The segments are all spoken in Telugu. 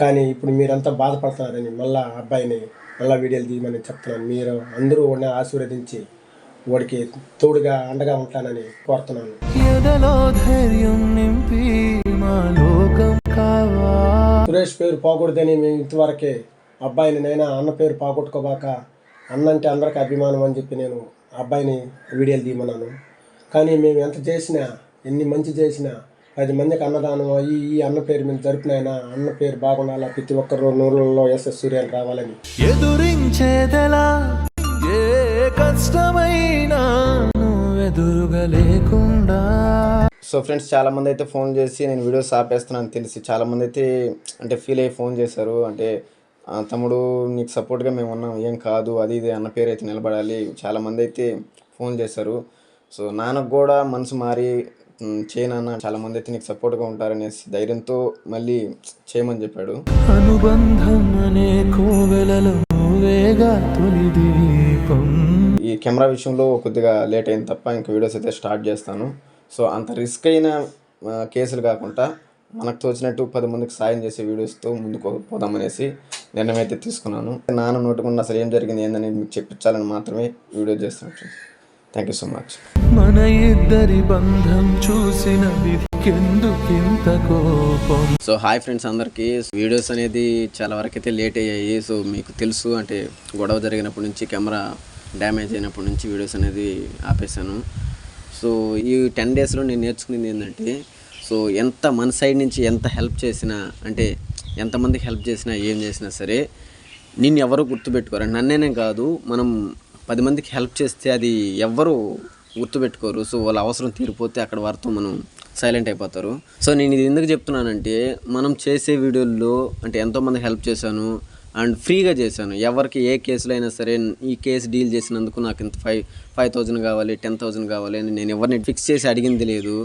కానీ ఇప్పుడు మీరంతా బాధపడుతున్నారని మళ్ళా అబ్బాయిని మళ్ళా వీడియోలు తీయమని చెప్తున్నాను. మీరు అందరూ వాడిని ఆశీర్వదించి వాడికి తోడుగా అండగా ఉంటానని కోరుతున్నాను. సురేష్ పేరు పోకూడదని మేము ఇంతవరకే అబ్బాయిని నైనా అన్న పేరు పోగొట్టుకోబాక అన్న అంటే అందరికీ అభిమానం అని చెప్పి నేను అబ్బాయిని వీడియోలు తీయమన్నాను. కానీ మేము ఎంత చేసినా ఎన్ని మంచి చేసినా పది మందికి అన్నదానం అయ్యి ఈ అన్న పేరు మీద జరిపినైనా అన్న పేరు బాగుండాలా? ప్రతి ఒక్కరు నూరులలో ఎస్ఎస్ సూర్యాలు రావాలని. ఎదురించేదెలా? ఏ కష్టమైనా లేకుండా సో ఫ్రెండ్స్ చాలామంది అయితే ఫోన్ చేసి నేను వీడియోస్ ఆపేస్తున్నాను తెలిసి. చాలామంది అయితే అంటే ఫీల్ అయ్యి ఫోన్ చేశారు. అంటే "ఆ, తమ్ముడు నీకు సపోర్ట్గా మేము ఉన్నాం. ఏం కాదు అది ఇది అన్న పేరు అయితే నిలబడాలి. చాలామంది అయితే ఫోన్ చేశారు. సో నాన్నకు కూడా మనసు మారి "ఉమ్, చేయి నాన్న చాలామంది అయితే నీకు సపోర్ట్గా ఉంటారనేసి ధైర్యంతో మళ్ళీ చేయమని చెప్పాడు. అనుబంధం అనే కోవెలలో ఈ కెమెరా విషయంలో కొద్దిగా లేట్ అయింది తప్ప ఇంకా వీడియోస్ అయితే స్టార్ట్ చేస్తాను. సో అంత రిస్క్ అయిన కేసులు కాకుండా మనకు తోచినట్టు పది మందికి సాయం చేసే వీడియోస్తో ముందుకు పోదామనేసి నిర్ణయం అయితే తీసుకున్నాను. నాన్న నోటుకుండా అసలు ఏం జరిగింది ఏందని మీకు చెప్పించాలని మాత్రమే వీడియో చేస్తున్నాను థ్యాంక్ యూ సో మచ్ మన ఇద్దరి బంధం చూసిన కోపం? సో హాయ్ ఫ్రెండ్స్ అందరికీ. వీడియోస్ అనేది చాలా వరకు అయితే లేట్ అయ్యాయి. సో మీకు తెలుసు అంటే గొడవ జరిగినప్పటి నుంచి కెమెరా డ్యామేజ్ అయినప్పటి నుంచి వీడియోస్ అనేది ఆపేశాను. సో ఈ టెన్ డేస్లో నేను నేర్చుకునేది ఏంటంటే సో ఎంత మన సైడ్ నుంచి ఎంత హెల్ప్ చేసినా అంటే ఎంతమందికి హెల్ప్ చేసినా ఏం చేసినా సరే నిన్ను ఎవరు గుర్తుపెట్టుకోరు. నన్నేనే కాదు మనం పది మందికి హెల్ప్ చేస్తే అది ఎవ్వరూ గుర్తుపెట్టుకోరు. సో వాళ్ళ అవసరం తీరిపోతే అక్కడ వారితో మనం సైలెంట్ అయిపోతారు. సో నేను ఇది ఎందుకు చెప్తున్నానంటే మనం చేసే వీడియోల్లో అంటే ఎంతోమందికి హెల్ప్ చేశాను అండ్ ఫ్రీగా చేశాను. ఎవరికి ఏ కేసులో అయినా సరే ఈ కేసు డీల్ చేసినందుకు నాకు ఇంత ఫైవ్ ఫైవ్ థౌజండ్ కావాలి టెన్ థౌజండ్ కావాలి అని నేను ఎవరిని ఫిక్స్ చేసి అడిగింది లేదు.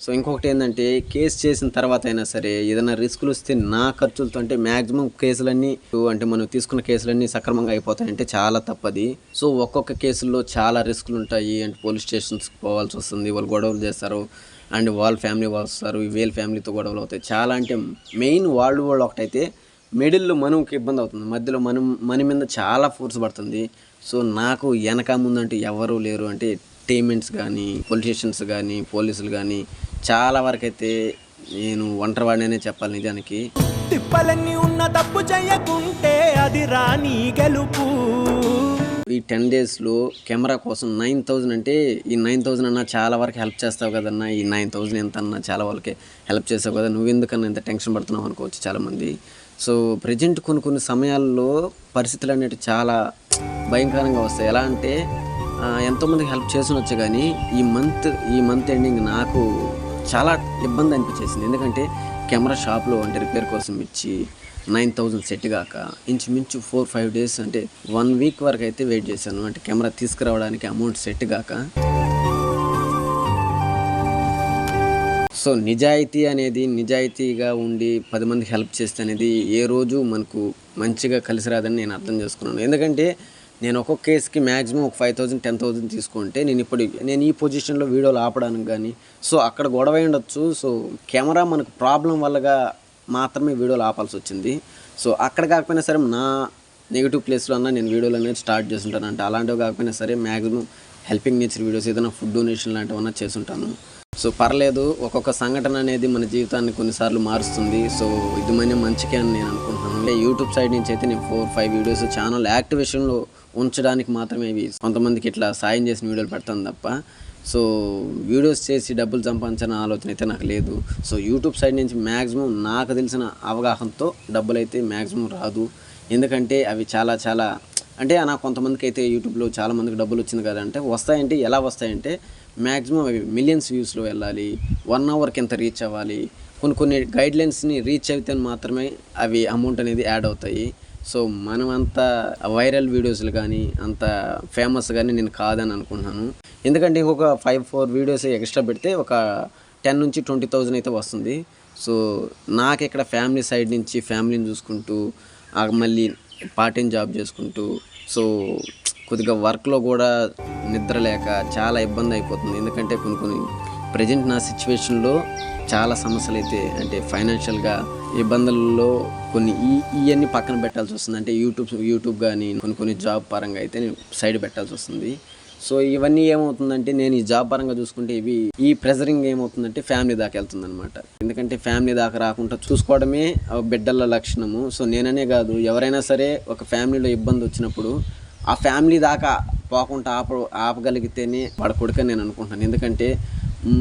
సో ఇంకొకటి ఏంటంటే కేసు చేసిన తర్వాత అయినా సరే ఏదైనా రిస్కులు వస్తే నా ఖర్చులతో అంటే మ్యాక్సిమం కేసులన్నీ అంటే మనం తీసుకున్న కేసులన్నీ సక్రమంగా అయిపోతాయంటే చాలా తప్పది. సో ఒక్కొక్క కేసుల్లో చాలా రిస్కులు ఉంటాయి. అంటే పోలీస్ స్టేషన్స్కి పోవాల్సి వస్తుంది. వాళ్ళు గొడవలు చేస్తారు. అండ్ వాళ్ళ ఫ్యామిలీ వాళ్ళు వస్తారు. వీళ్ళ ఫ్యామిలీతో గొడవలు అవుతాయి. చాలా అంటే మెయిన్ వాళ్ళు వాళ్ళు ఒకటైతే మిడిల్లో మనకి ఇబ్బంది అవుతుంది. మధ్యలో మనం మన మీద చాలా ఫోర్స్ పడుతుంది. సో నాకు వెనక ముందంటే ఎవరు లేరు. అంటే టేమెంట్స్ కానీ పొలిటీషియన్స్ కానీ పోలీసులు కానీ చాలా వరకు అయితే నేను ఒంటరివాడినే చెప్పాలి నిజానికి. తిప్పలన్నీ ఉన్న తప్పు చేయకుంటే అది రాని గెలుపు. ఈ టెన్ డేస్లో కెమెరా కోసం నైన్ థౌజండ్ అంటే ఈ నైన్ థౌజండ్ అన్న చాలా వరకు హెల్ప్ చేస్తావు కదన్నా ఈ నైన్ థౌజండ్ ఎంత అన్నా చాలా వరకే హెల్ప్ చేస్తావు కదా నువ్వు ఎందుకన్నా ఇంత టెన్షన్ పడుతున్నావు అనుకోవచ్చు చాలామంది. సో ప్రజెంట్ కొన్ని కొన్ని సమయాల్లో పరిస్థితులు అనేవి చాలా భయంకరంగా వస్తాయి. ఎలా అంటే ఎంతోమందికి హెల్ప్ చేసినొచ్చు కానీ ఈ మంత్ ఈ మంత్ ఎండింగ్ నాకు చాలా ఇబ్బంది అనిపించేసింది. ఎందుకంటే కెమెరా షాప్లో అంటే రిపేర్ కోసం ఇచ్చి నైన్ థౌజండ్ సెట్ కాక ఇంచుమించు ఫోర్ ఫైవ్ డేస్ అంటే వన్ వీక్ వరకు అయితే వెయిట్ చేశాను. అంటే కెమెరా తీసుకురావడానికి అమౌంట్ సెట్ కాక సో నిజాయితీ అనేది నిజాయితీగా ఉండి పది మందికి హెల్ప్ చేస్తే అనేది ఏ రోజు మనకు మంచిగా కలిసి రాదని నేను అర్థం చేసుకున్నాను. ఎందుకంటే నేను ఒక్కొక్క కేసుకి మ్యాక్సిమం ఒక ఫైవ్ థౌసండ్ టెన్ థౌజండ్ తీసుకుంటే నేను ఇప్పుడు నేను ఈ పొజిషన్లో వీడియోలు ఆపడానికి కానీ సో అక్కడ గొడవ ఉండొచ్చు. సో కెమెరా మనకు ప్రాబ్లం వల్లగా మాత్రమే వీడియోలు ఆపాల్సి వచ్చింది. సో అక్కడ కాకపోయినా సరే నా నెగిటివ్ ప్లేస్లో అన్నా నేను వీడియోలు అనేది స్టార్ట్ చేస్తుంటాను. అంటే అలాంటివి కాకపోయినా సరే మ్యాక్సిమం హెల్పింగ్ నేచర్ వీడియోస్ ఏదైనా ఫుడ్ డొనేషన్ లాంటివన్నా చేస్తుంటాను. సో పర్లేదు ఒక్కొక్క సంఘటన అనేది మన జీవితాన్ని కొన్నిసార్లు మారుస్తుంది. సో ఇది మన మంచికే అని నేను అనుకుంటున్నాను. అంటే యూట్యూబ్ సైడ్ నుంచి అయితే నేను ఫోర్ ఫైవ్ వీడియోస్ ఛానల్ యాక్టివేషన్లో ఉంచడానికి మాత్రమే ఇవి కొంతమందికి ఇట్లా సాయం చేసిన వీడియోలు పెడతాను తప్ప. సో వీడియోస్ చేసి డబ్బులు సంపాదించిన ఆలోచన అయితే నాకు లేదు. సో యూట్యూబ్ సైడ్ నుంచి మ్యాక్సిమం నాకు తెలిసిన అవగాహనతో డబ్బులు అయితే మ్యాక్సిమం రాదు. ఎందుకంటే అవి చాలా చాలా అంటే నాకు కొంతమందికి అయితే యూట్యూబ్లో చాలా మందికి డబ్బులు వచ్చింది కదంటే వస్తాయంటే ఎలా వస్తాయంటే మ్యాక్సిమం అవి మిలియన్స్ వ్యూస్లో వెళ్ళాలి. వన్ అవర్కి ఎంత రీచ్ అవ్వాలి. కొన్ని కొన్ని గైడ్లైన్స్ని రీచ్ అయితే మాత్రమే అవి అమౌంట్ అనేది యాడ్ అవుతాయి. సో మనం అంత వైరల్ వీడియోస్లు కానీ అంత ఫేమస్ కానీ నేను కాదని అనుకుంటున్నాను. ఎందుకంటే ఇంకొక ఫైవ్ ఫోర్ వీడియోస్ ఎక్స్ట్రా పెడితే ఒక టెన్ నుంచి ట్వంటీ థౌజండ్ అయితే వస్తుంది. సో నాకు ఇక్కడ ఫ్యామిలీ సైడ్ నుంచి ఫ్యామిలీని చూసుకుంటూ మళ్ళీ పార్ట్ టైం జాబ్ చేసుకుంటూ సో కొద్దిగా వర్క్లో కూడా నిద్ర లేక చాలా ఇబ్బంది అయిపోతుంది. ఎందుకంటే కొన్ని కొన్ని ప్రజెంట్ నా సిచ్యువేషన్లో చాలా సమస్యలు అయితే అంటే ఫైనాన్షియల్గా ఇబ్బందుల్లో కొన్ని ఈ ఇవన్నీ పక్కన పెట్టాల్సి వస్తుంది. అంటే యూట్యూబ్ యూట్యూబ్ కానీ కొన్ని కొన్ని జాబ్ పరంగా అయితే నేను సైడ్ పెట్టాల్సి వస్తుంది. సో ఇవన్నీ ఏమవుతుందంటే నేను ఈ జాబ్ పరంగా చూసుకుంటే ఇవి ఈ ప్రెజరింగ్ ఏమవుతుందంటే ఫ్యామిలీ దాకా వెళ్తుంది అనమాట ఎందుకంటే ఫ్యామిలీ దాకా రాకుండా చూసుకోవడమే ఆ బిడ్డల లక్షణము. సో నేననే కాదు ఎవరైనా సరే ఒక ఫ్యామిలీలో ఇబ్బంది వచ్చినప్పుడు ఆ ఫ్యామిలీ దాకా పోకుండా ఆప ఆపగలిగితేనే వాడు కొడుకని నేను అనుకుంటున్నాను. ఎందుకంటే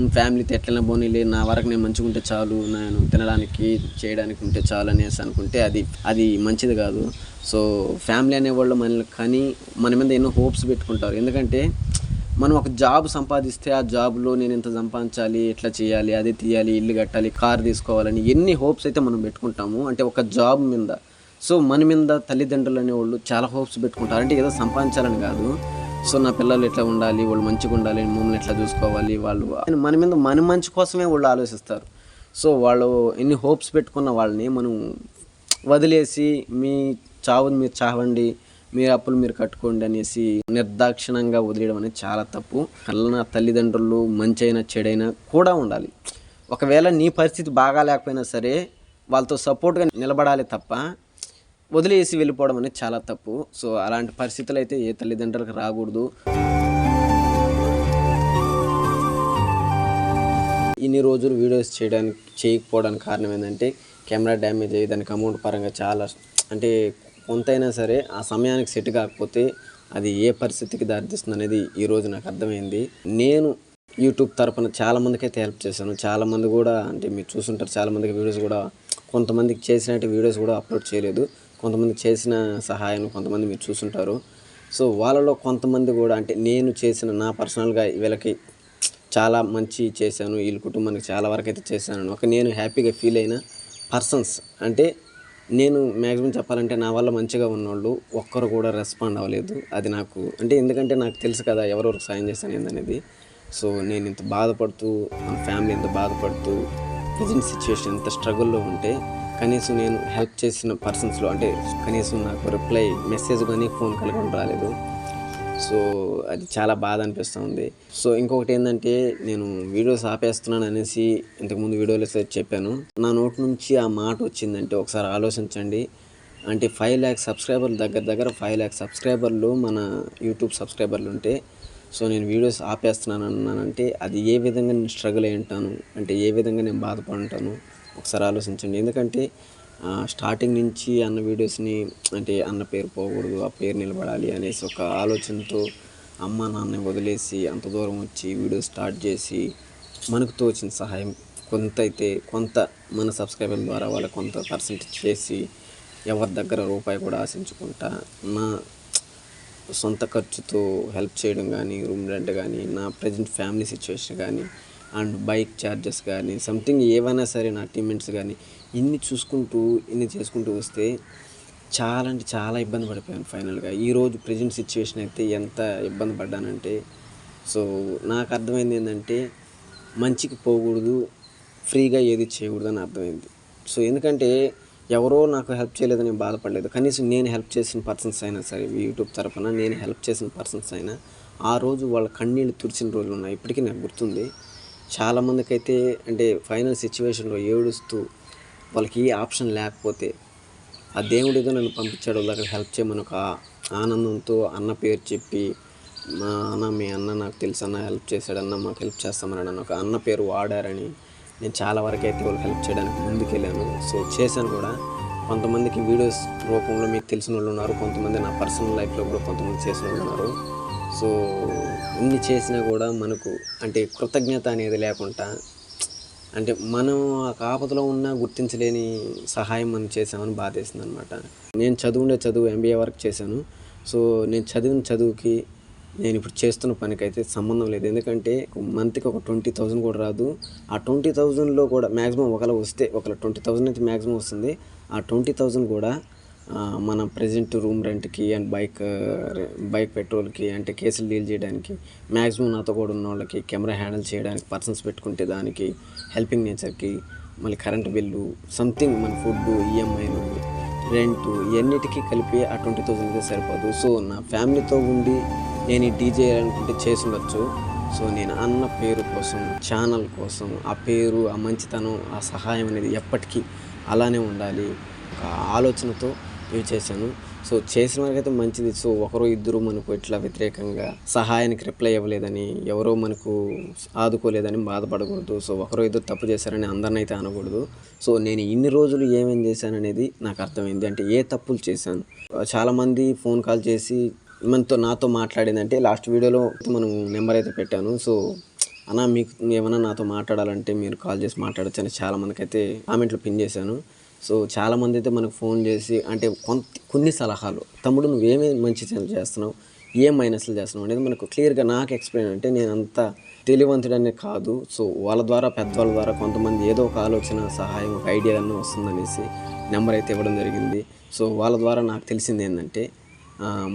ఫ్యామిలీతో ఎట్లైనా పోనీలే నా వరకు నేను మంచిగా ఉంటే చాలు నేను తినడానికి చేయడానికి ఉంటే చాలు అనేసి అనుకుంటే అది అది మంచిది కాదు. సో ఫ్యామిలీ అనేవాళ్ళు మనల్ని కానీ మన మీద ఎన్నో హోప్స్ పెట్టుకుంటారు. ఎందుకంటే మనం ఒక జాబ్ సంపాదిస్తే ఆ జాబ్లో నేను ఇంత సంపాదించాలి ఎట్లా చేయాలి అది తీయాలి ఇల్లు కట్టాలి కార్ తీసుకోవాలని ఎన్ని హోప్స్ అయితే మనం పెట్టుకుంటాము అంటే ఒక జాబ్ మీద. సో మన మీద తల్లిదండ్రులు అనేవాళ్ళు చాలా హోప్స్ పెట్టుకుంటారు. అంటే ఏదో సంపాదించాలని కాదు. సో నా పిల్లలు ఎట్లా ఉండాలి? వాళ్ళు మంచిగా ఉండాలి. మమ్మల్ని ఎట్లా చూసుకోవాలి? వాళ్ళు మన మీద మన మంచి కోసమే వాళ్ళు ఆలోచిస్తారు. సో వాళ్ళు ఎన్ని హోప్స్ పెట్టుకున్న వాళ్ళని మనం వదిలేసి మీ చావుని మీరు చావండి మీ అప్పులు మీరు కట్టుకోండి అనేసి నిర్దాక్షిణంగా వదిలేయడం అనేది చాలా తప్పు. కళ్ళన తల్లిదండ్రులు మంచి అయినా చెడైనా కూడా ఉండాలి. ఒకవేళ నీ పరిస్థితి బాగా లేకపోయినా సరే వాళ్ళతో సపోర్ట్గా నిలబడాలి తప్ప వదిలేసి వెళ్ళిపోవడం అనేది చాలా తప్పు. సో అలాంటి పరిస్థితులు అయితే ఏ తల్లిదండ్రులకు రాకూడదు. ఇన్ని రోజులు వీడియోస్ చేయడానికి చేయకపోవడానికి కారణం ఏంటంటే కెమెరా డ్యామేజ్ అయ్యి దానికి అమౌంట్ పరంగా చాలా అంటే కొంతైనా సరే ఆ సమయానికి సెట్ కాకపోతే అది ఏ పరిస్థితికి దారితీస్తుంది అనేది ఈరోజు నాకు అర్థమైంది. నేను యూట్యూబ్ తరపున చాలా అయితే హెల్ప్ చేశాను. చాలామంది కూడా అంటే మీరు చూసుంటారు చాలామందికి వీడియోస్ కూడా కొంతమందికి చేసినట్టు వీడియోస్ కూడా అప్లోడ్ చేయలేదు. కొంతమంది చేసిన సహాయం కొంతమంది మీరు చూసుంటారు. సో వాళ్ళలో కొంతమంది కూడా అంటే నేను చేసిన నా పర్సనల్గా వీళ్ళకి చాలా మంచి చేశాను. వీళ్ళ కుటుంబానికి చాలా వరకు అయితే చేశాను. ఒక నేను హ్యాపీగా ఫీల్ అయిన పర్సన్స్ అంటే నేను మ్యాక్సిమం చెప్పాలంటే నా వల్ల మంచిగా ఉన్నోళ్ళు ఒక్కరు కూడా రెస్పాండ్ అవ్వలేదు. అది నాకు అంటే ఎందుకంటే నాకు తెలుసు కదా ఎవరెవరికి సాయం చేశాను ఏందనేది. సో నేను ఇంత బాధపడుతూ నా ఫ్యామిలీ ఇంత బాధపడుతూ ప్రజెంట్ సిచ్యువేషన్ ఇంత స్ట్రగుల్లో ఉంటే కనీసం నేను హెల్ప్ చేసిన పర్సన్స్లో అంటే కనీసం నాకు రిప్లై మెసేజ్ కానీ ఫోన్ కాల్ రాలేదు. సో అది చాలా బాధ అనిపిస్తుంది. సో ఇంకొకటి ఏంటంటే నేను వీడియోస్ ఆపేస్తున్నాను అనేసి ఇంతకుముందు వీడియోలో సరే చెప్పాను. నా నోటి నుంచి ఆ మాట వచ్చిందంటే ఒకసారి ఆలోచించండి. అంటే ఫైవ్ ల్యాక్స్ సబ్స్క్రైబర్లు దగ్గర దగ్గర ఫైవ్ ల్యాక్స్ సబ్స్క్రైబర్లు మన యూట్యూబ్ సబ్స్క్రైబర్లు ఉంటే సో నేను వీడియోస్ ఆపేస్తున్నాను అన్నానంటే అది ఏ విధంగా నేను స్ట్రగుల్ అయి ఉంటాను? అంటే ఏ విధంగా నేను బాధపడి ఉంటాను? ఒకసారి ఆలోచించండి. ఎందుకంటే స్టార్టింగ్ నుంచి అన్న వీడియోస్ని అంటే అన్న పేరు పోకూడదు ఆ పేరు నిలబడాలి అనేసి ఒక ఆలోచనతో అమ్మ నాన్న వదిలేసి అంత దూరం వచ్చి వీడియో స్టార్ట్ చేసి మనకు తోచిన సహాయం కొంత అయితే కొంత మన సబ్స్క్రైబర్ ద్వారా వాళ్ళకి కొంత పర్సెంటేజ్ చేసి ఎవరి దగ్గర రూపాయి కూడా ఆశించుకుంటా నా సొంత ఖర్చుతో హెల్ప్ చేయడం కానీ రూమ్ రెంట్ కానీ నా ప్రజెంట్ ఫ్యామిలీ సిచ్యువేషన్ కానీ అండ్ బైక్ ఛార్జెస్ కానీ సంథింగ్ ఏవైనా సరే నా టీమెంట్స్ కానీ ఇన్ని చూసుకుంటూ ఇన్ని చేసుకుంటూ వస్తే చాలా అంటే చాలా ఇబ్బంది పడిపోయాను ఫైనల్గా ఈరోజు ప్రజెంట్ సిచ్యువేషన్ అయితే ఎంత ఇబ్బంది పడ్డానంటే సో నాకు అర్థమైంది ఏంటంటే మంచికి పోకూడదు ఫ్రీగా ఏది చేయకూడదు అని అర్థమైంది. సో ఎందుకంటే ఎవరో నాకు హెల్ప్ చేయలేదని బాధపడలేదు. కనీసం నేను హెల్ప్ చేసిన పర్సన్స్ అయినా సరే యూట్యూబ్ తరఫున నేను హెల్ప్ చేసిన పర్సన్స్ అయినా ఆ రోజు వాళ్ళ కన్నీళ్ళు తుడిచిన రోజులు ఉన్నాయి. ఇప్పటికీ నాకు గుర్తుంది. చాలామందికి అయితే అంటే ఫైనల్ సిచ్యువేషన్లో ఏడుస్తూ వాళ్ళకి ఏ ఆప్షన్ లేకపోతే ఆ దేవుడు ఏదో నన్ను పంపించాడు వాళ్ళకి హెల్ప్ చేయమని ఒక ఆనందంతో అన్న పేరు చెప్పి మా అన్న మీ అన్న నాకు తెలుసు అన్న హెల్ప్ చేశాడన్న మాకు హెల్ప్ చేస్తామని అన్న ఒక అన్న పేరు వాడారని నేను చాలా వరకు అయితే వాళ్ళకి హెల్ప్ చేయడానికి ముందుకెళ్ళాను. సో చేశాను కూడా. కొంతమందికి వీడియోస్ రూపంలో మీకు తెలిసిన వాళ్ళు ఉన్నారు కొంతమంది నా పర్సనల్ లైఫ్లో కూడా కొంతమంది చేసిన వాళ్ళు ఉన్నారు. సో ఇన్ని చేసినా కూడా మనకు అంటే కృతజ్ఞత అనేది లేకుండా అంటే మనం ఆ ఆపదలో ఉన్నా గుర్తించలేని సహాయం మనం చేసామని బాధేసింది అనమాట నేను చదువుండే చదువు ఎంబీఏ వరకు చేశాను. సో నేను చదివిన చదువుకి నేను ఇప్పుడు చేస్తున్న పనికైతే సంబంధం లేదు. ఎందుకంటే మంత్కి ఒక ట్వంటీ థౌజండ్ కూడా రాదు. ఆ ట్వంటీ థౌజండ్లో కూడా మ్యాక్సిమం ఒకవేళ వస్తే ఒకవేళ ట్వంటీ థౌజండ్ అయితే మ్యాక్సిమం వస్తుంది. ఆ ట్వంటీ థౌజండ్ కూడా మన ప్రజెంట్ రూమ్ రెంట్కి అండ్ బైక్ బైక్ పెట్రోల్కి అంటే కేసులు డీల్ చేయడానికి మ్యాక్సిమం నాతో కూడా ఉన్న వాళ్ళకి కెమెరా హ్యాండిల్ చేయడానికి పర్సన్స్ పెట్టుకుంటే దానికి హెల్పింగ్ నేచర్కి మళ్ళీ కరెంట్ బిల్లు సంథింగ్ మన ఫుడ్ ఈఎంఐలు రెంట్ ఇవన్నిటికీ కలిపి ఆ ట్వంటీ థౌసండ్ సరిపోదు. సో నా ఫ్యామిలీతో ఉండి నేను ఈ డీజే అనుకుంటే చేసి ఉండొచ్చు. సో నేను అన్న పేరు కోసం ఛానల్ కోసం ఆ పేరు ఆ మంచితనం ఆ సహాయం అనేది ఎప్పటికీ అలానే ఉండాలి. ఒక ఆలోచనతో ఇవి చేశాను. సో చేసిన వారికైతే మంచిది. సో ఒకరు ఇద్దరు మనకు ఇట్లా వ్యతిరేకంగా సహాయానికి రిప్లై ఇవ్వలేదని ఎవరో మనకు ఆదుకోలేదని బాధపడకూడదు. సో ఒకరు ఇద్దరు తప్పు చేశారని అందరిని అయితే అనకూడదు. సో నేను ఇన్ని రోజులు ఏమేం చేశాను అనేది నాకు అర్థమైంది. అంటే ఏ తప్పులు చేశాను. చాలామంది ఫోన్ కాల్ చేసి మనతో నాతో మాట్లాడిందంటే లాస్ట్ వీడియోలో మనం నెంబర్ అయితే పెట్టాను. సో అన్న మీకు ఏమైనా నాతో మాట్లాడాలంటే మీరు కాల్ చేసి మాట్లాడచ్చు అని చాలా అయితే కామెంట్లు పిన్ చేశాను. సో చాలామంది అయితే మనకు ఫోన్ చేసి అంటే కొంత కొన్ని సలహాలు. తమ్ముడు నువ్వేమే మంచి చేస్తున్నావు? ఏం మైనస్లు చేస్తున్నావు? అనేది మనకు క్లియర్గా నాకు ఎక్స్ప్లెయిన్ అంటే నేను అంత తెలివంతుడనే కాదు. సో వాళ్ళ ద్వారా పెద్దవాళ్ళ ద్వారా కొంతమంది ఏదో ఒక ఆలోచన సహాయం ఒక ఐడియా అన్న వస్తుందనేసి నెంబర్ అయితే ఇవ్వడం జరిగింది. సో వాళ్ళ ద్వారా నాకు తెలిసింది ఏంటంటే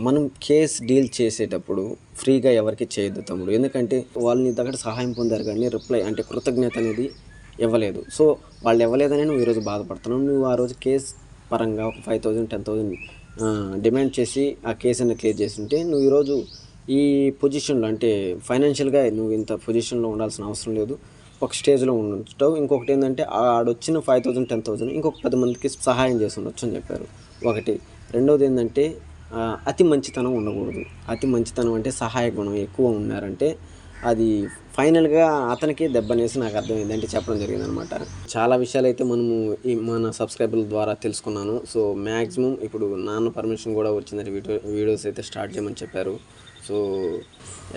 మనం కేస్ డీల్ చేసేటప్పుడు ఫ్రీగా ఎవరికి చేయొద్దు తమ్ముడు. ఎందుకంటే వాళ్ళని దగ్గర సహాయం పొందారు కానీ రిప్లై అంటే కృతజ్ఞత అనేది ఇవ్వలేదు. సో వాళ్ళు ఇవ్వలేదని నువ్వు ఈరోజు బాధపడుతున్నావు. నువ్వు ఆ రోజు కేస్ పరంగా ఒక five thousand ten thousand demand చేసి ఆ కేసు క్లియర్ చేసి ఉంటే నువ్వు ఈరోజు ఈ పొజిషన్లో అంటే ఫైనాన్షియల్గా నువ్వు ఇంత పొజిషన్లో ఉండాల్సిన అవసరం లేదు. ఒక స్టేజ్లో ఉండొచ్చు ఇంకొకటి ఏంటంటే ఆడొచ్చిన ఫైవ్ థౌజండ్ టెన్ థౌజండ్ ఇంకొక పది మందికి సహాయం చేసి ఉండొచ్చు అని చెప్పారు. ఒకటి. రెండవది ఏంటంటే అతి మంచితనం ఉండకూడదు. అతి మంచితనం అంటే సహాయ గుణం ఎక్కువ ఉన్నారంటే అది ఫైనల్గా అతనికి దెబ్బనేసి నాకు అర్థమైంది అంటే చెప్పడం జరిగింది అనమాట చాలా విషయాలు అయితే మనము ఈ మన సబ్స్క్రైబర్ల ద్వారా తెలుసుకున్నాను. సో మ్యాక్సిమం ఇప్పుడు నాన్న పర్మిషన్ కూడా వచ్చిందని వీడియో వీడియోస్ అయితే స్టార్ట్ చేయమని చెప్పారు. సో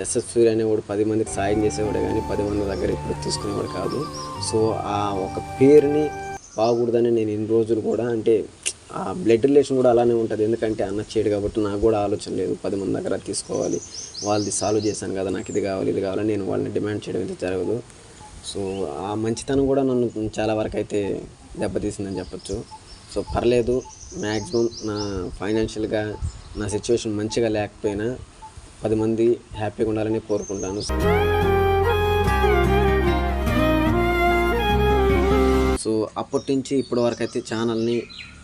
ఎస్ఎస్ సూర్య అనేవాడు పది మందికి సాయం చేసేవాడే కానీ పది మంది దగ్గర ఇప్పుడు తీసుకునేవాడు కాదు. సో ఆ ఒక పేరుని బాగకూడదని నేను ఇన్ని రోజులు కూడా అంటే ఆ బ్లడ్ రిలేషన్ కూడా అలానే ఉంటుంది. ఎందుకంటే అన్న చేయడు కాబట్టి నాకు కూడా ఆలోచన లేదు. పది మంది దగ్గర తీసుకోవాలి. వాళ్ళది సాల్వ్ చేశాను కదా నాకు ఇది కావాలి ఇది కావాలని నేను వాళ్ళని డిమాండ్ చేయడం అయితే జరగదు. సో ఆ మంచితనం కూడా నన్ను చాలా వరకు అయితే దెబ్బతీసిందని చెప్పొచ్చు. సో పర్లేదు. మ్యాక్సిమం నా ఫైనాన్షియల్గా నా సిచ్యువేషన్ మంచిగా లేకపోయినా పది మంది హ్యాపీగా ఉండాలని కోరుకుంటాను. సో అప్పటి నుంచి ఇప్పటి వరకు అయితే ఛానల్ని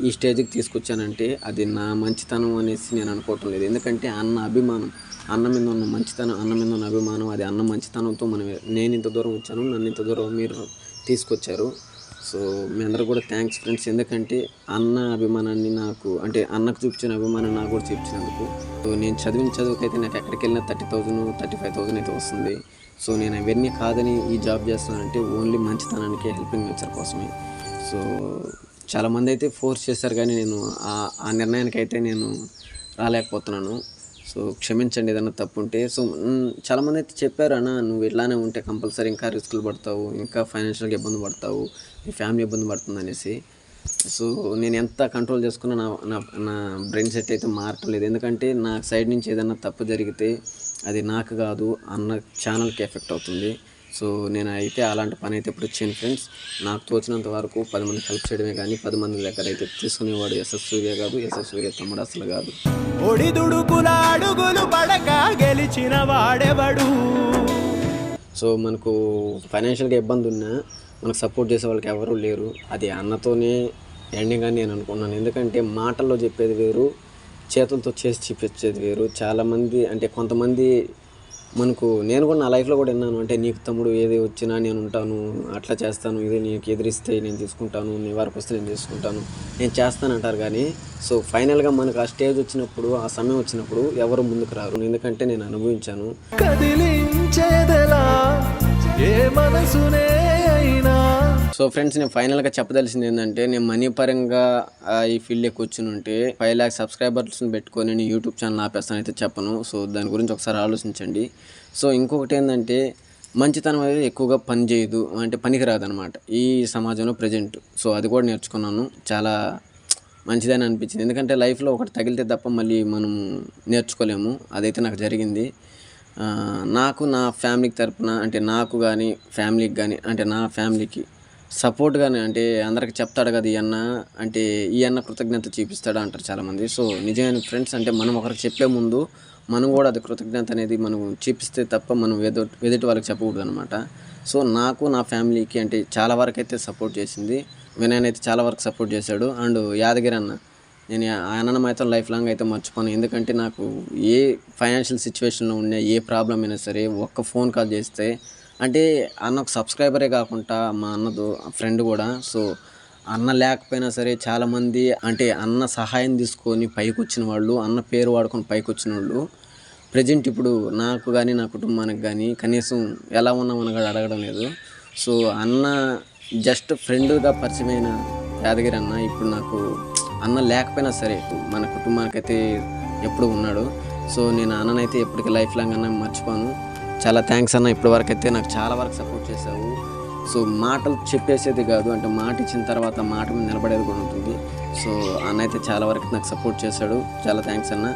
ఈ స్టేజ్కి తీసుకొచ్చానంటే అది నా మంచితనం అనేసి నేను అనుకోవటం లేదు. ఎందుకంటే అన్న అభిమానం అన్న మీద ఉన్న మంచితనం అన్న మీద ఉన్న అభిమానం అది అన్న మంచితనంతో మనం నేను ఇంత దూరం వచ్చాను నన్ను ఇంత దూరం మీరు తీసుకొచ్చారు. సో మీ అందరూ కూడా థ్యాంక్స్ ఫ్రెండ్స్. ఎందుకంటే అన్న అభిమానాన్ని నాకు అంటే అన్నకు చూపించిన అభిమానం నాకు కూడా చూపించినందుకు. సో నేను చదివిన చదువుకైతే నాకు ఎక్కడికి వెళ్ళినా thirty thousand thirty five thousand అయితే వస్తుంది. సో నేను అవన్నీ కాదని ఈ జాబ్ చేస్తానంటే ఓన్లీ మంచితనానికి హెల్పింగ్ నేచర్ కోసమే. సో చాలామంది అయితే ఫోర్స్ చేశారు కానీ నేను ఆ ఆ నిర్ణయానికి అయితే నేను రాలేకపోతున్నాను. సో క్షమించండి ఏదైనా తప్పు ఉంటే సో చాలామంది అయితే చెప్పారు అన్న నువ్వు ఇట్లానే ఉంటే కంపల్సరీ ఇంకా రిస్కులు పడతావు ఇంకా ఫైనాన్షియల్గా ఇబ్బంది పడతావు నీ ఫ్యామిలీ ఇబ్బంది పడుతుంది అనేసి. సో నేను ఎంత కంట్రోల్ చేసుకున్నా నా నా నా బ్రెయిన్ సెట్ అయితే మారటం లేదు. ఎందుకంటే నా సైడ్ నుంచి ఏదైనా తప్పు జరిగితే అది నాకు కాదు అన్న ఛానల్కి ఎఫెక్ట్ అవుతుంది. సో నేను అయితే అలాంటి పని అయితే ఇప్పుడు వచ్చాను ఫ్రెండ్స్ నాకు తోచినంత వరకు పది మంది హెల్ప్ చేయడమే కానీ పది మంది దగ్గర అయితే తీసుకునేవాడు ఎస్ఎస్ సూర్య కాదు ఎస్ఎస్ సూర్య తమ్ముడు అసలు కాదు. ఒడిదుడుకుల అడుగులు పడక గెలిచిన వాడెవడు? సో మనకు ఫైనాన్షియల్గా ఇబ్బంది ఉన్నా మనకు సపోర్ట్ చేసే వాళ్ళకి ఎవరూ లేరు. అది అన్నతోనే ఎండింగ్ అని నేను అనుకున్నాను ఎందుకంటే మాటల్లో చెప్పేది వేరు చేతులతో చేసి చూపించేది వేరు. చాలామంది అంటే కొంతమంది మనకు నేను కూడా నా లైఫ్లో కూడా విన్నాను. అంటే నీకు తమ్ముడు ఏది వచ్చినా నేను ఉంటాను అట్లా చేస్తాను ఇది నీకు ఎదిరిస్తే నేను తీసుకుంటాను నీ వరకు వస్తే నేను తీసుకుంటాను నేను చేస్తాను అంటారు కానీ సో ఫైనల్గా మనకు ఆ స్టేజ్ వచ్చినప్పుడు ఆ సమయం వచ్చినప్పుడు ఎవరు ముందుకు రారు. ఎందుకంటే నేను అనుభవించాను. కదిలించేదెలా? ఏ మనసునే సో ఫ్రెండ్స్ నేను ఫైనల్గా చెప్పదలిసింది ఏంటంటే నేను మనీ పరంగా ఆ, ఈ ఫీల్డ్ కూర్చుని ఉంటే ఫైవ్ ల్యాక్ సబ్స్క్రైబర్స్ని పెట్టుకొని నేను యూట్యూబ్ ఛానల్ ఆపేస్తాను అయితే చెప్పను. సో దాని గురించి ఒకసారి ఆలోచించండి. సో ఇంకొకటి ఏంటంటే మంచితనం అనేది ఎక్కువగా పని చేయదు అంటే పనికి రాదనమాట ఈ సమాజంలో ప్రజెంట్ సో అది కూడా నేర్చుకున్నాను. చాలా మంచిదని అనిపించింది. ఎందుకంటే లైఫ్లో ఒకటి తగిలితే తప్ప మళ్ళీ మనం నేర్చుకోలేము. అదైతే నాకు జరిగింది. నాకు నా ఫ్యామిలీకి తరపున అంటే నాకు కానీ ఫ్యామిలీకి కానీ అంటే నా ఫ్యామిలీకి సపోర్ట్గానే అంటే అందరికి చెప్తాడు కదా ఈ అన్న అంటే ఈ అన్న కృతజ్ఞత చూపిస్తాడు అంటారు చాలామంది. సో నిజమైన ఫ్రెండ్స్ అంటే మనం ఒకరికి చెప్పే ముందు మనం కూడా అది కృతజ్ఞత అనేది మనం చూపిస్తే తప్ప మనం ఎదుటి ఎదుటి వాళ్ళకి చెప్పకూడదు అనమాట సో నాకు నా ఫ్యామిలీకి అంటే చాలా వరకు అయితే సపోర్ట్ చేసింది. వినయన్ అయితే చాలా వరకు సపోర్ట్ చేశాడు. అండ్ యాదగిరి అన్న నేను ఆ మాత్రం లైఫ్ లాంగ్ అయితే మర్చిపోను. ఎందుకంటే నాకు ఏ ఫైనాన్షియల్ సిచ్యువేషన్లో ఉన్న ఏ ప్రాబ్లం అయినా సరే ఒక్క ఫోన్ కాల్ చేస్తే అంటే అన్న ఒక సబ్స్క్రైబరే కాకుండా మా అన్నదు ఫ్రెండ్ కూడా. సో అన్న లేకపోయినా సరే చాలామంది అంటే అన్న సహాయం తీసుకొని పైకి వచ్చిన వాళ్ళు అన్న పేరు వాడుకొని పైకి వచ్చిన వాళ్ళు ప్రజెంట్ ఇప్పుడు నాకు కానీ నా కుటుంబానికి కానీ కనీసం ఎలా ఉన్నామని కూడా అడగడం లేదు. సో అన్న జస్ట్ ఫ్రెండ్గా పరిచయమైన యాదగిరి అన్న ఇప్పుడు నాకు అన్న లేకపోయినా సరే మన కుటుంబానికి అయితే ఎప్పుడు ఉన్నాడు. సో నేను అన్ననైతే ఎప్పటికీ లైఫ్ లాంగ్ అన్న మర్చిపోను. చాలా థ్యాంక్స్ అన్న. ఇప్పటివరకు అయితే నాకు చాలా వరకు సపోర్ట్ చేశావు. సో మాటలు చెప్పేసేది కాదు. అంటే మాట ఇచ్చిన తర్వాత మాట మీద నిలబడేది కూడా ఉంటుంది. సో అన్న అయితే చాలా వరకు నాకు సపోర్ట్ చేశాడు. చాలా థ్యాంక్స్ అన్న.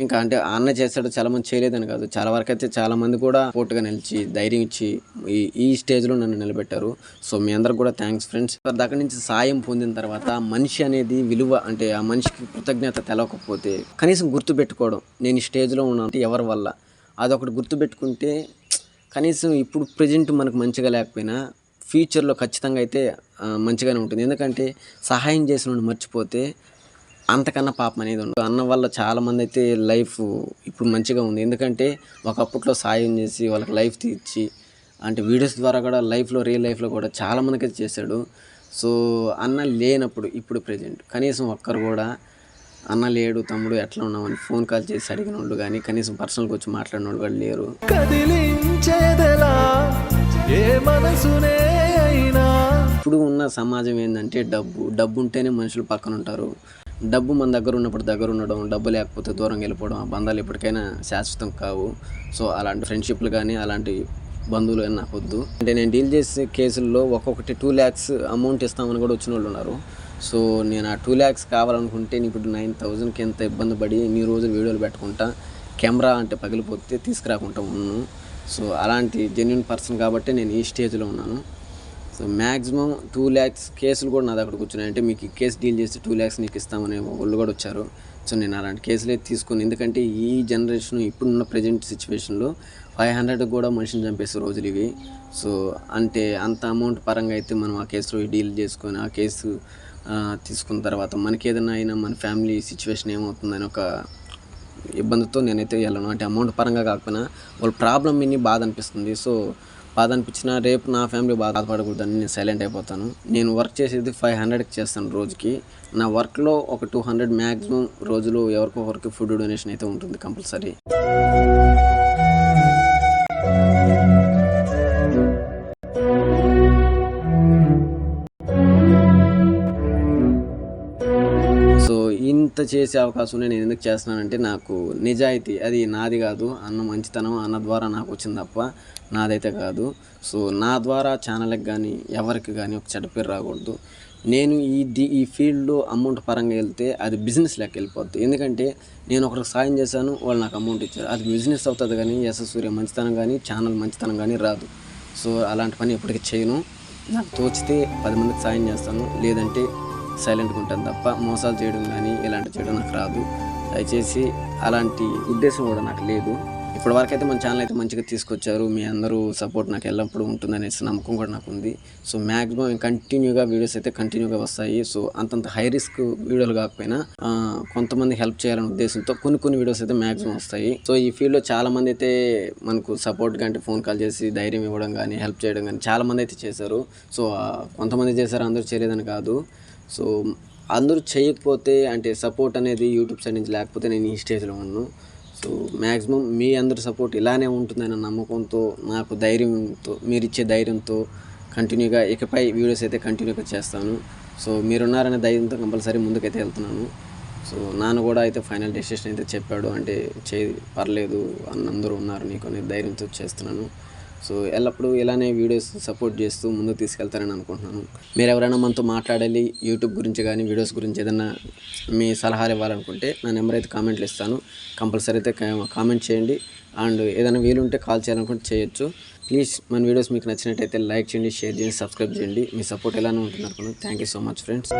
ఇంకా అంటే ఆ అన్న చేశాడు చాలా మంది చేయలేదని కాదు. చాలా వరకు అయితే చాలా మంది కూడా పోటుగా నిలిచి ధైర్యం ఇచ్చి ఈ ఈ స్టేజ్లో నన్ను నిలబెట్టారు. సో మీ అందరికి కూడా థ్యాంక్స్ ఫ్రెండ్స్ దగ్గర నుంచి సాయం పొందిన తర్వాత మనిషి అనేది విలువ అంటే ఆ మనిషికి కృతజ్ఞత తెలవకపోతే కనీసం గుర్తు పెట్టుకోవడం నేను ఈ స్టేజ్లో ఉన్నాను ఎవరి వల్ల? అదొకటి గుర్తు పెట్టుకుంటే కనీసం ఇప్పుడు ప్రజెంట్ మనకు మంచిగా లేకపోయినా ఫ్యూచర్లో ఖచ్చితంగా అయితే మంచిగానే ఉంటుంది. ఎందుకంటే సహాయం చేసిన మర్చిపోతే అంతకన్నా పాపం అనేది ఉండదు. అన్న వల్ల చాలామంది అయితే లైఫ్ ఇప్పుడు మంచిగా ఉంది. ఎందుకంటే ఒకప్పట్లో సాయం చేసి వాళ్ళకి లైఫ్ తీర్చి అంటే వీడియోస్ ద్వారా కూడా లైఫ్లో రియల్ లైఫ్లో కూడా చాలామందికి అయితే చేశాడు. సో అన్న లేనప్పుడు ఇప్పుడు ప్రజెంట్. కనీసం ఒక్కరు కూడా అన్న లేడు తమ్ముడు ఎట్లా ఉన్నామని ఫోన్ కాల్ చేసి అడిగిన వాళ్ళు కానీ కనీసం పర్సనల్గా వచ్చి మాట్లాడిన వాళ్ళు కూడా లేరు ఇప్పుడు ఉన్న సమాజం ఏంటంటే డబ్బు. డబ్బు ఉంటేనే మనుషులు పక్కన ఉంటారు. డబ్బు మన దగ్గర ఉన్నప్పుడు దగ్గర ఉండడం డబ్బు లేకపోతే దూరం వెళ్ళిపోవడం ఆ బంధాలు ఎప్పటికైనా శాశ్వతం కావు. సో అలాంటి ఫ్రెండ్షిప్లు కానీ అలాంటి బంధువులు కానీ నాకు వద్దు. అంటే నేను డీల్ చేసే కేసుల్లో ఒక్కొక్కటి టూ ల్యాక్స్ అమౌంట్ ఇస్తామని కూడా వచ్చిన వాళ్ళు ఉన్నారు. సో నేను ఆ టూ ల్యాక్స్ కావాలనుకుంటే నేను ఇప్పుడు నైన్ థౌజండ్కి ఎంత ఇబ్బంది పడి ఎన్ని రోజులు వీడియోలు పెట్టుకుంటా కెమెరా అంటే పగిలిపోతే తీసుకురాకుండా ఉన్నాను. సో అలాంటి జెన్యున్ పర్సన్ కాబట్టి నేను ఈ స్టేజ్లో ఉన్నాను. సో మ్యాక్సిమం టూ ల్యాక్స్ కేసులు కూడా నా దగ్గర కూర్చున్నాయి. అంటే మీకు ఈ కేసు డీల్ చేసి టూ ల్యాక్స్ నీకు ఇస్తామనే వాళ్ళు కూడా వచ్చారు. సో నేను అలాంటి కేసులే తీసుకుని ఎందుకంటే ఈ జనరేషన్ ఇప్పుడున్న ప్రజెంట్ సిచ్యువేషన్లో ఫైవ్ హండ్రెడ్ కూడా మనిషిని చంపేసే రోజులు ఇవి. సో అంటే అంత అమౌంట్ పరంగా అయితే మనం ఆ కేసులో డీల్ చేసుకొని ఆ కేసు తీసుకున్న తర్వాత మనకి ఏదైనా అయినా మన ఫ్యామిలీ సిచ్యువేషన్ ఏమవుతుందని ఒక ఇబ్బందితో నేనైతే వెళ్ళను. అంటే అమౌంట్ పరంగా కాకపోయినా వాళ్ళ ప్రాబ్లం విని బాధ అనిపిస్తుంది. సో బాధ అనిపించినా రేపు నా ఫ్యామిలీ బాధపడకూడదని నేను సైలెంట్ అయిపోతాను. నేను వర్క్ చేసేది ఫైవ్ హండ్రెడ్కి చేస్తాను రోజుకి. నా వర్క్లో ఒక టూ హండ్రెడ్ మ్యాక్సిమం రోజులు ఎవరికో ఒకరికి ఫుడ్ డొనేషన్ అయితే ఉంటుంది కంపల్సరీ. ఇంత చేసే అవకాశం నేను ఎందుకు చేస్తున్నానంటే నాకు నిజాయితీ అది నాది కాదు. అన్న మంచితనం అన్న ద్వారా నాకు వచ్చింది తప్ప నాదైతే కాదు. సో నా ద్వారా ఛానల్కి కానీ ఎవరికి కానీ ఒక చెడ్డ పేరు రాకూడదు. నేను ఈ డి ఈ ఫీల్డ్లో అమౌంట్ పరంగా వెళ్తే అది బిజినెస్ లెక్క వెళ్ళిపోద్ది. ఎందుకంటే నేను ఒకరికి సాయం చేశాను వాళ్ళు నాకు అమౌంట్ ఇచ్చారు. అది బిజినెస్ అవుతుంది కానీ ఎస్ సూర్య మంచితనం కానీ ఛానల్ మంచితనం కానీ రాదు. సో అలాంటి పని ఎప్పటికీ చేయను. నాకు తోచితే పది మందికి సాయం చేస్తాను. లేదంటే సైలెంట్గా ఉంటాను తప్ప మోసాలు చేయడం కానీ ఇలాంటి చేయడం నాకు రాదు. దయచేసి అలాంటి ఉద్దేశం కూడా నాకు లేదు. ఇప్పటి వరకు అయితే మన ఛానల్ అయితే మంచిగా తీసుకొచ్చారు. మీ అందరూ సపోర్ట్ నాకు ఎల్లప్పుడూ ఉంటుందనేసి నమ్మకం కూడా నాకు ఉంది. సో మ్యాక్సిమం కంటిన్యూగా వీడియోస్ అయితే కంటిన్యూగా వస్తాయి. సో అంతంత హై రిస్క్ వీడియోలు కాకపోయినా కొంతమంది హెల్ప్ చేయాలనే ఉద్దేశంతో కొన్ని కొన్ని వీడియోస్ అయితే మ్యాక్సిమం వస్తాయి. సో ఈ ఫీల్డ్లో చాలా మంది అయితే మనకు సపోర్ట్గా అంటే ఫోన్ కాల్ చేసి ధైర్యం ఇవ్వడం కానీ హెల్ప్ చేయడం కానీ చాలా మంది అయితే చేశారు. సో కొంతమంది చేశారు అందరూ చేయలేదని కాదు. సో అందరూ చేయకపోతే అంటే సపోర్ట్ అనేది యూట్యూబ్ సైడ్ నుంచి లేకపోతే నేను ఈ స్టేజ్లో ఉన్నాను సో మ్యాక్సిమం మీ అందరి సపోర్ట్ ఇలానే ఉంటుందన్న నమ్మకంతో నాకు ధైర్యంతో మీరు ఇచ్చే ధైర్యంతో కంటిన్యూగా ఇకపై వీడియోస్ అయితే కంటిన్యూగా చేస్తాను. సో మీరున్నారనే ధైర్యంతో కంపల్సరీ ముందుకైతే వెళ్తున్నాను. సో నాన్న కూడా అయితే ఫైనల్ డెసిషన్ అయితే చెప్పాడు. అంటే చే పర్లేదు అన్నందరూ ఉన్నారు నీకు అనే ధైర్యంతో చేస్తున్నాను. సో ఎల్లప్పుడూ ఇలానే వీడియోస్ సపోర్ట్ చేస్తూ ముందుకు తీసుకెళ్తారని అనుకుంటున్నాను. మీరు ఎవరైనా మనతో మాట్లాడాలి యూట్యూబ్ గురించి కానీ వీడియోస్ గురించి ఏదైనా మీ సలహాలు ఇవ్వాలనుకుంటే నా నెంబర్ అయితే కామెంట్లు ఇస్తాను. కంపల్సరీ అయితే కామెంట్ చేయండి. అండ్ ఏదైనా వీలుంటే కాల్ చేయాలనుకుంటే చేయొచ్చు. ప్లీజ్ మన వీడియోస్ మీకు నచ్చినట్టయితే లైక్ చేయండి షేర్ చేయండి సబ్స్క్రైబ్ చేయండి. మీ సపోర్ట్ ఎలానే ఉంటుంది అనుకున్నాను thank you so much friends.